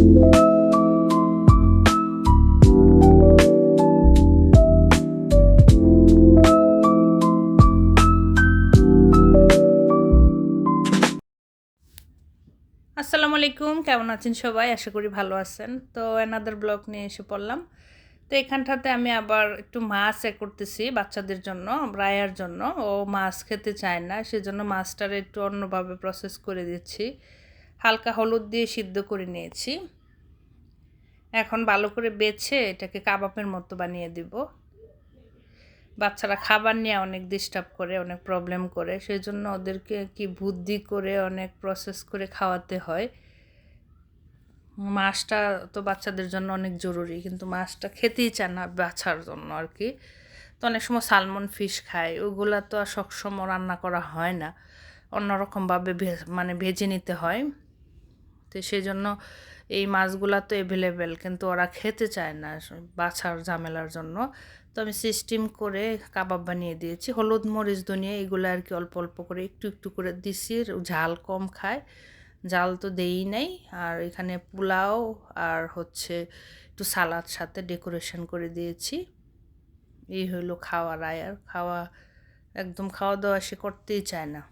আসসালামু আলাইকুম, কেমন আছেন সবাই? আশা করি ভালো আছেন। তো অ্যানাদার ব্লগ নিয়ে এসে পড়লাম। তো এখানটাতে আমি আবার একটু মাছ এ করতেছি বাচ্চাদের জন্য, রায়ার জন্য। ও মাছ খেতে চায় না, সেজন্য মাছটার একটু অন্যভাবে প্রসেস করে দিচ্ছি। হালকা হলুদ দিয়ে সিদ্ধ করে নিয়েছি। এখন ভালো করে বেছে এটাকে কাবাবের মতো বানিয়ে দিব। বাচ্চারা খাবার নিয়ে অনেক ডিস্টার্ব করে, অনেক প্রবলেম করে। সেই জন্য ওদেরকে কি বুদ্ধি করে অনেক প্রসেস করে খাওয়াতে হয়। মাছটা তো বাচ্চাদের জন্য অনেক জরুরি, কিন্তু মাছটা খেতেই চায় না বাচ্চার জন্য আর কি। তো অনেক সময় সালমন ফিশ খায়, ওগুলা তো আর সবসময় রান্না করা হয় না। অন্যরকমভাবে মানে ভেজে নিতে হয়। তো সেই জন্য এই মাছগুলা তো অ্যাভেলেবেল কিন্তু ওরা খেতে চায় না বাছার ঝামেলার জন্য। তো আমি সিস্টেম করে কাবাব বানিয়ে দিয়েছি। হলুদ, মরিচ, ধনিয়া এগুলো আর কি অল্প অল্প করে একটু একটু করে দিছি। ঝাল কম খায়। জাল তো দেই নাই। আর এখানে পোলাও আর হচ্ছে একটু সালাদ সাথে ডেকোরেশন করে দিয়েছি। এই হলো খাওয়া রায়ার খাওয়া, একদম খাওয়া দাওয়া সে করতেই চায় না।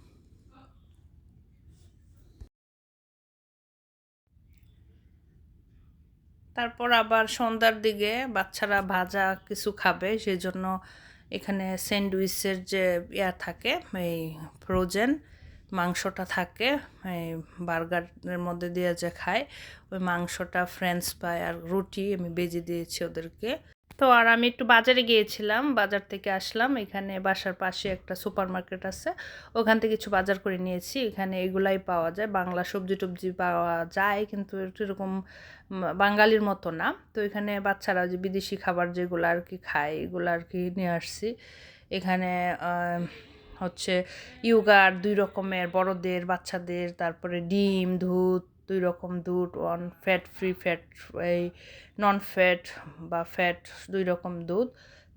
তারপর আবার সন্ধ্যার দিকে বাচ্চারা ভাজা কিছু খাবে সেই জন্য এখানে স্যান্ডউইচের যে ইয়া থাকে, এই ফ্রোজেন মাংসটা থাকে, এই বার্গারের মধ্যে দিয়ে যে খায়, ওই মাংসটা ফ্রেঞ্চ ফ্রাই আর রুটি আমি বেজে দিয়েছি ওদেরকে। তো আর আমি একটু বাজারে গিয়েছিলাম, বাজার থেকে আসলাম। এখানে বাসার পাশে একটা সুপার মার্কেট আছে। ওখান থেকে কিছু বাজার করে নিয়েছি। এখানে এগুলাই পাওয়া যায়। বাংলা সবজি টবজি পাওয়া যায়, কিন্তু একটু এরকম বাঙালির মতো না। তো এখানে বাচ্চারা যে বিদেশি খাবার যেগুলো আর কি খায়, এগুলো আর কি নিয়ে আসছি। এখানে হচ্ছে ইউগার, দুই রকমের, বড়দের, বাচ্চাদের, তারপরে ডিম, দুধ দুই রকম দুধ ওয়ান ফ্যাট ফ্রি ফ্যাট এই নন ফ্যাট বা ফ্যাট দুই রকম দুধ।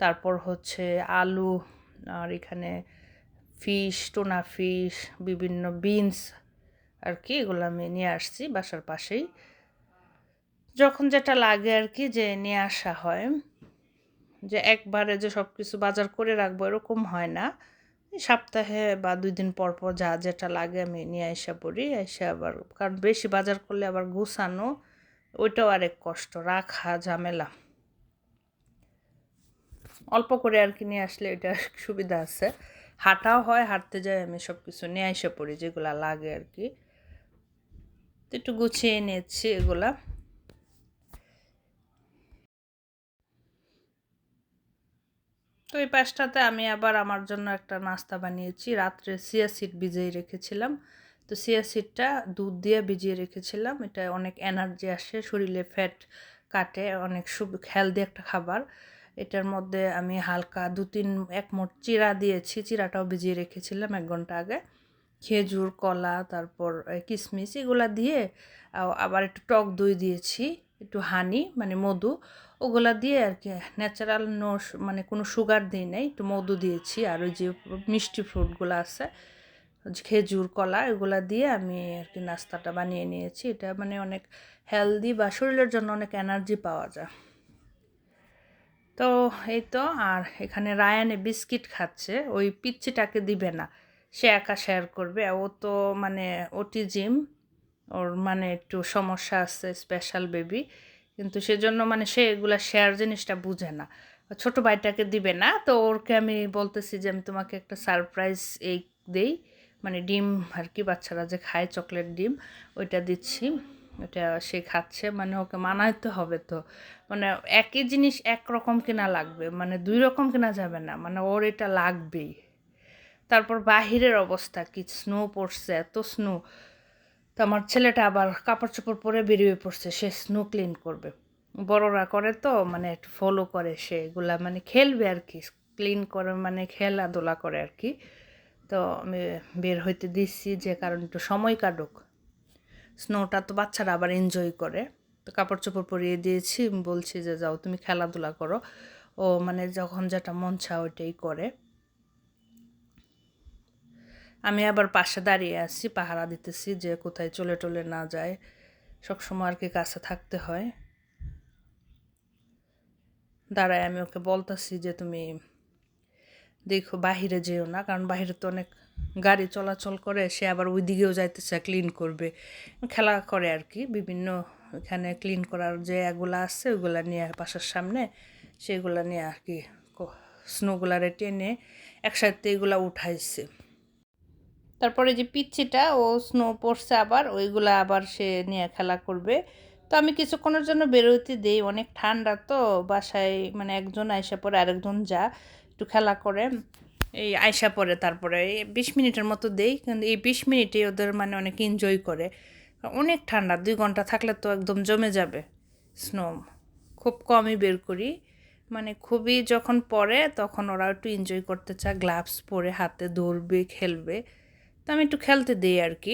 তারপর হচ্ছে আলু, আর এখানে ফিশ টোনা ফিশ বিভিন্ন বিনস আর কি এগুলো আমি নিয়ে আসছি বাসার পাশেই। যখন যেটা লাগে আর কি যে নিয়ে আসা হয়, যে একবারে যে সব কিছু বাজার করে রাখব এরকম হয় না। সপ্তাহে বা দুই দিন পর পর যা যেটা লাগে আমি নিয়ে আসা পড়ি এসে আবার, কারণ বেশি বাজার করলে আবার গুছানো, ওইটাও আরেক কষ্ট, রাখা ঝামেলা। অল্প করে আর কি নিয়ে আসলে এটা সুবিধা আছে। হাঁটাও হয়, হাঁটতে যাই আমি সব কিছু নিয়ে এসে পড়ি যেগুলা লাগে আর কি। একটু গুছিয়ে নিয়েছি এগুলা। তো এই পাশটাতে আমি আবার আমার জন্য একটা নাস্তা বানিয়েছি। রাত্রে সিয়া সিড ভিজিয়ে রেখেছিলাম। তো সিয়া সিডটা দুধ দিয়ে ভিজিয়ে রেখেছিলাম। এটা অনেক এনার্জি আসে, শরীরে ফ্যাট কাটে, অনেক সুব হেলদি একটা খাবার। এটার মধ্যে আমি হালকা দু তিন, এক মোট চিরা দিয়েছি। চিরাটাও ভিজিয়ে রেখেছিলাম এক ঘণ্টা আগে। খেজুর, কলা, তারপর কিশমিশ এগুলা দিয়ে আবার একটু টক দই দিয়েছি। একটু হানি মানে মধু, ওগুলা দিয়ে আর কি ন্যাচারাল নো মানে কোনো সুগার দিই নাই, একটু মধু দিয়েছি। আর ওই যে মিষ্টি ফ্রুটগুলো আছে খেজুর, কলা, এগুলা দিয়ে আমি আর কি নাস্তাটা বানিয়ে নিয়েছি। এটা মানে অনেক হেলদি বা শরীরের জন্য অনেক এনার্জি পাওয়া যায়। তো এই তো, আর এখানে রায়ানে বিস্কিট খাচ্ছে, ওই পিচ্ছিটাকে দিবে না, সে একা শেয়ার করবে। ও তো মানে ওটিজিম ওর মানে একটু সমস্যা আছে স্পেশাল বেবি কিন্তু সেজন্য মানে সে এগুলো শেয়ার জিনিসটা বুঝে না। ছোট ভাইটাকে দিবে না, তো ওরকে আমি বলতেছি যে আমি তোমাকে একটা সারপ্রাইজ এই দেই। মানে ডিম আর কি বাচ্চারা যে খায় চকলেট ডিম, ওইটা দিচ্ছি। ওটা সে খাচ্ছে মানে ওকে মানাইতে হবে তো। মানে একই জিনিস এক রকম কিনা লাগবে মানে দুই রকম কিনা যাবে না মানে ওর এটা লাগবেই। তারপর বাহিরের অবস্থা কি স্নো পড়ছে, এত স্নো তো আমার ছেলেটা আবার কাপড় চোপড় পরে বেরিয়ে পড়ছে, সে স্নো ক্লিন করবে। বড়রা করে তো মানে একটু ফলো করে সে, এগুলা মানে খেলবে আর কি ক্লিন করে মানে খেলাধুলা করে আর কি। তো আমি বের হইতে দিচ্ছি যে কারণ একটু সময় কাটুক। স্নোটা তো বাচ্চারা আবার এনজয় করে। তো কাপড় চোপড় পরিয়ে দিয়েছি, বলছি যে যাও তুমি খেলাধুলা করো। ও মানে যখন যেটা মন চা ওইটাই করে। আমি আবার পাশে দাঁড়িয়ে আছি, পাহারা দিতেছি যে কোথায় চলে টলে না যায়। সবসময় আর কি কাছে থাকতে হয়। দাঁড়ায় আমি ওকে বলতেছি যে তুমি দেখো বাহিরে যেও না, কারণ বাহিরে তো অনেক গাড়ি চলাচল করে, সে আবার ওই দিকেও যাইতেছে ক্লিন করবে। খেলা করে আর কি, বিভিন্ন এখানে ক্লিন করার যে এগুলো আছে, ওগুলা নিয়ে বাসার সামনে, সেগুলা নিয়ে আর কি স্নোগুলারে টেনে একসাথে এগুলা উঠাইছে। তারপরে যে পিচ্ছিটা, ও স্নো পড়ছে আবার, ওইগুলা আবার সে নিয়ে খেলা করবে। তো আমি কিছুক্ষণের জন্য বেরোতে দিই, অনেক ঠান্ডা তো, বাসায় মানে একজন আয়সা পরে আরেকজন যা, একটু খেলা করে। এই আয়সা পরে তারপরে বিশ মিনিটের মতো দেই, কিন্তু এই বিশ মিনিটে ওদের মানে অনেক এনজয় করে। অনেক ঠান্ডা, দুই ঘণ্টা থাকলে তো একদম জমে যাবে স্নো খুব কমই বের করি। মানে খুবই যখন পরে তখন ওরা একটু এনজয় করতে চায় গ্লাভস পরে হাতে ধরবে, খেলবে। আমি একটু খেলতে দিই আর কি।